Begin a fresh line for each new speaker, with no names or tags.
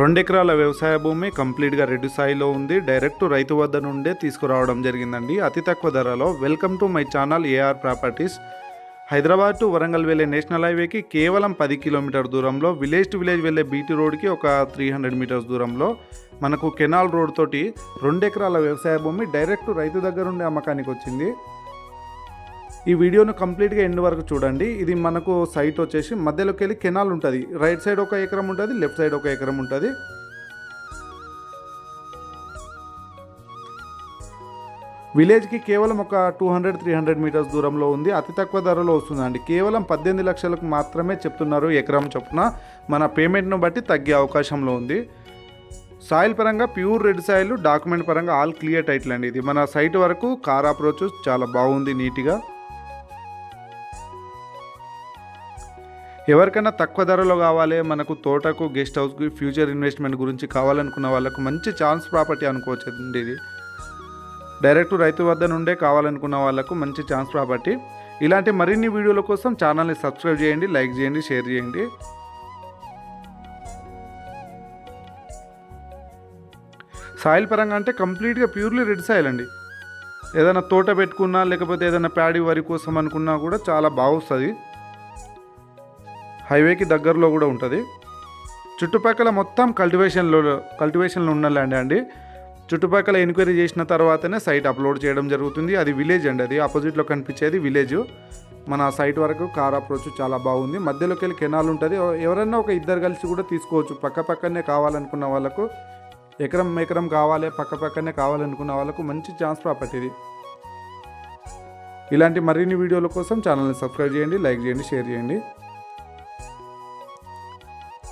రెండు ఎకరాల వ్యవసాయ భూమి కంప్లీట్గా రెడ్డి స్థాయిలో ఉంది. డైరెక్ట్ రైతు వద్ద నుండే తీసుకురావడం జరిగిందండి. అతి తక్కువ ధరలో. Welcome to my channel AR properties. Hyderabad to Warangal వెళ్ళే నేషనల్ హైవేకి కేవలం పది కిలోమీటర్ దూరంలో విలేజ్ టు విలేజ్ వెళ్ళే బీటీ రోడ్కి ఒక త్రీ హండ్రెడ్ మీటర్స్ దూరంలో మనకు కెనాల్ రోడ్ తోటి రెండు ఎకరాల వ్యవసాయ భూమి డైరెక్ట్ రైతు దగ్గరుండే అమ్మకానికి వచ్చింది. ఈ వీడియోను కంప్లీట్గా ఎండ్ వరకు చూడండి. ఇది మనకు సైట్ వచ్చేసి మధ్యలోకి వెళ్ళి కెనాల్ ఉంటుంది. రైట్ సైడ్ ఒక ఎకరం ఉంటుంది లెఫ్ట్ సైడ్ ఒక ఎకరం ఉంటుంది. విలేజ్కి కేవలం ఒక two hundred three hundred metres దూరంలో ఉంది. అతి తక్కువ ధరలో వస్తుందండి. కేవలం పద్దెనిమిది లక్షలకు మాత్రమే చెప్తున్నారు ఎకరం చొప్పున. మన పేమెంట్ను బట్టి తగ్గే అవకాశంలో ఉంది. సాయిల్ పరంగా ప్యూర్ రెడ్ సాయిల్ డాక్యుమెంట్ పరంగా ఆల్ క్లియర్ టైటిల్ అండి ఇది. మన సైట్ వరకు కార్ అప్రోచ్ చాలా బాగుంది నీట్గా. ఎవరికైనా తక్కువ ధరలో కావాలి మనకు తోటకు గెస్ట్ హౌస్కి ఫ్యూచర్ ఇన్వెస్ట్మెంట్ గురించి కావాలనుకున్న వాళ్ళకు మంచి ఛాన్స్ ప్రాపర్టీ అనుకోవచ్చు అండి ఇది డైరెక్ట్ రైతు వద్ద నుండే కావాలనుకున్న వాళ్ళకు మంచి ఛాన్స్ ప్రాపర్టీ. ఇలాంటి మరిన్ని వీడియోల కోసం ఛానల్ని సబ్స్క్రైబ్ చేయండి లైక్ చేయండి షేర్ చేయండి. సాయిల్ పరంగా అంటే కంప్లీట్గా ప్యూర్లీ రెడ్ సాయిల్ అండి. ఏదైనా తోట పెట్టుకున్నా లేకపోతే ఏదైనా ప్యాడీ వరి కోసం అనుకున్నా కూడా చాలా బాగుస్తుంది. హైవేకి దగ్గరలో కూడా ఉంటుంది. చుట్టుపక్కల మొత్తం కల్టివేషన్లో కల్టివేషన్లో ఉన్న ల్యాండ్ అండి. చుట్టుపక్కల ఎంక్వైరీ చేసిన తర్వాతనే సైట్ అప్లోడ్ చేయడం జరుగుతుంది. అది విలేజ్ అండి అది ఆపోజిట్లో కనిపించేది విలేజ్. మన సైట్ వరకు కార్ అప్రోచ్ చాలా బాగుంది. మధ్యలోకి వెళ్ళి కెనాల్ ఉంటుంది. ఎవరైనా ఒక ఇద్దరు కలిసి కూడా తీసుకోవచ్చు. పక్క పక్కనే కావాలనుకున్న వాళ్ళకు ఎకరం ఎకరం కావాలి పక్క పక్కనే కావాలనుకున్న వాళ్ళకు మంచి ఛాన్స్ ప్రాపర్టీ ఇది. ఇలాంటి మరిన్ని వీడియోల కోసం ఛానల్ని సబ్స్క్రైబ్ చేయండి లైక్ చేయండి షేర్ చేయండి.